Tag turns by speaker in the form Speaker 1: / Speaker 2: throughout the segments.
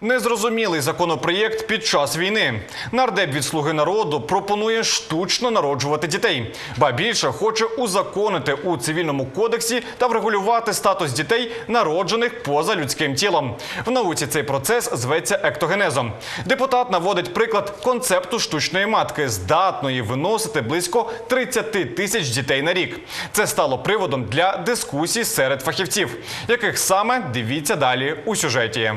Speaker 1: Незрозумілий законопроєкт під час війни. Нардеп від слуги народу пропонує штучно народжувати дітей, ба більше хоче узаконити у цивільному кодексі та врегулювати статус дітей, народжених поза людським тілом. В науці цей процес зветься ектогенезом. Депутат наводить приклад концепту штучної матки, здатної виносити близько 30 тисяч дітей на рік. Це стало приводом для дискусій серед фахівців, яких саме дивіться далі у сюжеті.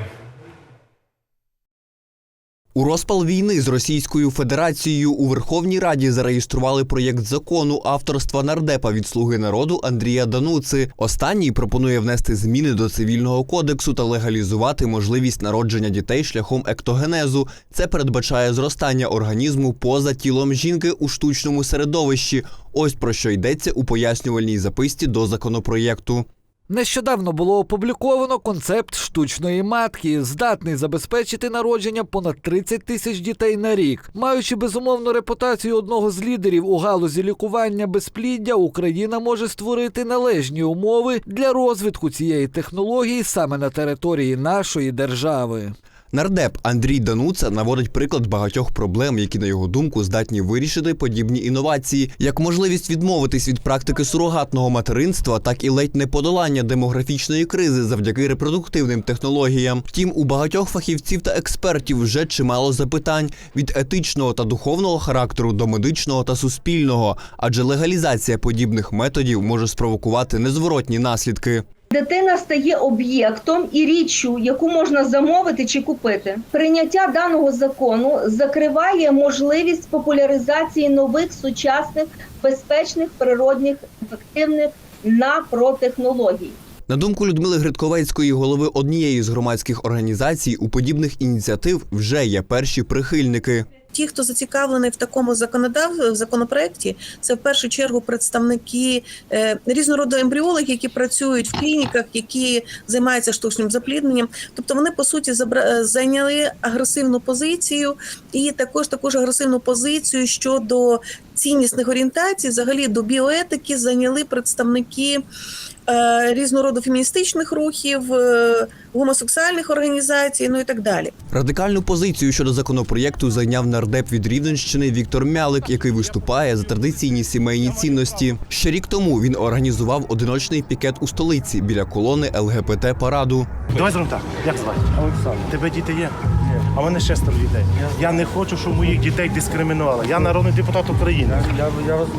Speaker 2: У розпал війни з Російською Федерацією у Верховній Раді зареєстрували проєкт закону авторства нардепа від слуги народу Андрія Дануци. Останній пропонує внести зміни до цивільного кодексу та легалізувати можливість народження дітей шляхом ектогенезу. Це передбачає зростання організму поза тілом жінки у штучному середовищі. Ось про що йдеться у пояснювальній записці до законопроєкту.
Speaker 3: Нещодавно було опубліковано концепт штучної матки, здатний забезпечити народження понад 30 тисяч дітей на рік. Маючи безумовну репутацію одного з лідерів у галузі лікування безпліддя, Україна може створити належні умови для розвитку цієї технології саме на території нашої держави.
Speaker 2: Нардеп Андрій Дануца наводить приклад багатьох проблем, які, на його думку, здатні вирішити подібні інновації, як можливість відмовитись від практики сурогатного материнства, так і ледь не подолання демографічної кризи завдяки репродуктивним технологіям. Втім, у багатьох фахівців та експертів вже чимало запитань від етичного та духовного характеру до медичного та суспільного, адже легалізація подібних методів може спровокувати незворотні наслідки.
Speaker 4: Дитина стає об'єктом і річчю, яку можна замовити чи купити. Прийняття даного закону закриває можливість популяризації нових сучасних, безпечних, природних, ефективних напротехнологій.
Speaker 2: На думку Людмили Гридковецької, голови однієї з громадських організацій, у подібних ініціатив вже є перші прихильники.
Speaker 5: Ті, хто зацікавлений в такому законодав в законопроекті, це в першу чергу представники е, різнороду ембріологів, які працюють в клініках, які займаються штучним заплідненням. Тобто вони по суті забра- е, зайняли агресивну позицію і також також агресивну позицію щодо ціннісних орієнтацій, взагалі до біоетики зайняли представники е, різного роду феміністичних рухів, е, гомосексуальних організацій, ну і так далі.
Speaker 2: Радикальну позицію щодо законопроєкту зайняв нардеп від Рівненщини Віктор Мялик, який виступає за традиційні сімейні цінності. Ще рік тому він організував одиночний пікет у столиці біля колони ЛГБТ параду.
Speaker 6: Давай зробимо так. Як звати? Олександр. Тебе діти є? А в мене шестеро дітей. Я не хочу, щоб моїх дітей дискримінували. Я народний депутат України.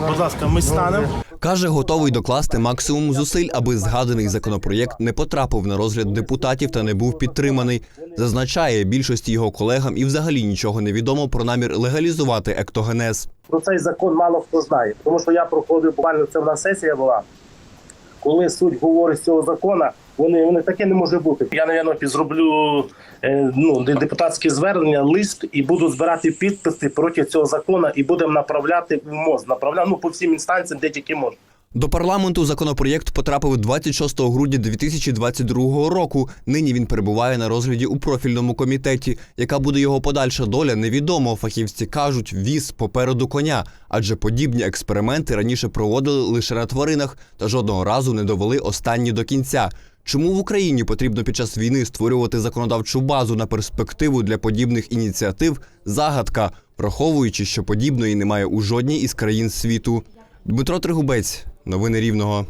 Speaker 6: Будь ласка, ми станемо.
Speaker 2: Каже, готовий докласти максимум зусиль, аби згаданий законопроєкт не потрапив на розгляд депутатів та не був підтриманий. Зазначає, більшості його колегам і взагалі нічого не відомо про намір легалізувати ектогенез.
Speaker 7: про цей закон мало хто знає. Тому що я проходив буквально це в нас сесія була. Коли суть говорить з цього закону, вони, вони таке не може бути. Я, навіть, зроблю е, ну, де- депутатське звернення, лист і буду збирати підписи проти цього закону і будемо направляти в МОЗ, направляти ну, по всім інстанціям, де тільки можна.
Speaker 2: До парламенту законопроєкт потрапив 26 грудня 2022 року. Нині він перебуває на розгляді у профільному комітеті. Яка буде його подальша доля, невідомо. Фахівці кажуть, віз попереду коня, адже подібні експерименти раніше проводили лише на тваринах та жодного разу не довели останні до кінця. Чому в Україні потрібно під час війни створювати законодавчу базу на перспективу для подібних ініціатив? Загадка, враховуючи, що подібної немає у жодній із країн світу. Дмитро Тригубець, новини Рівного.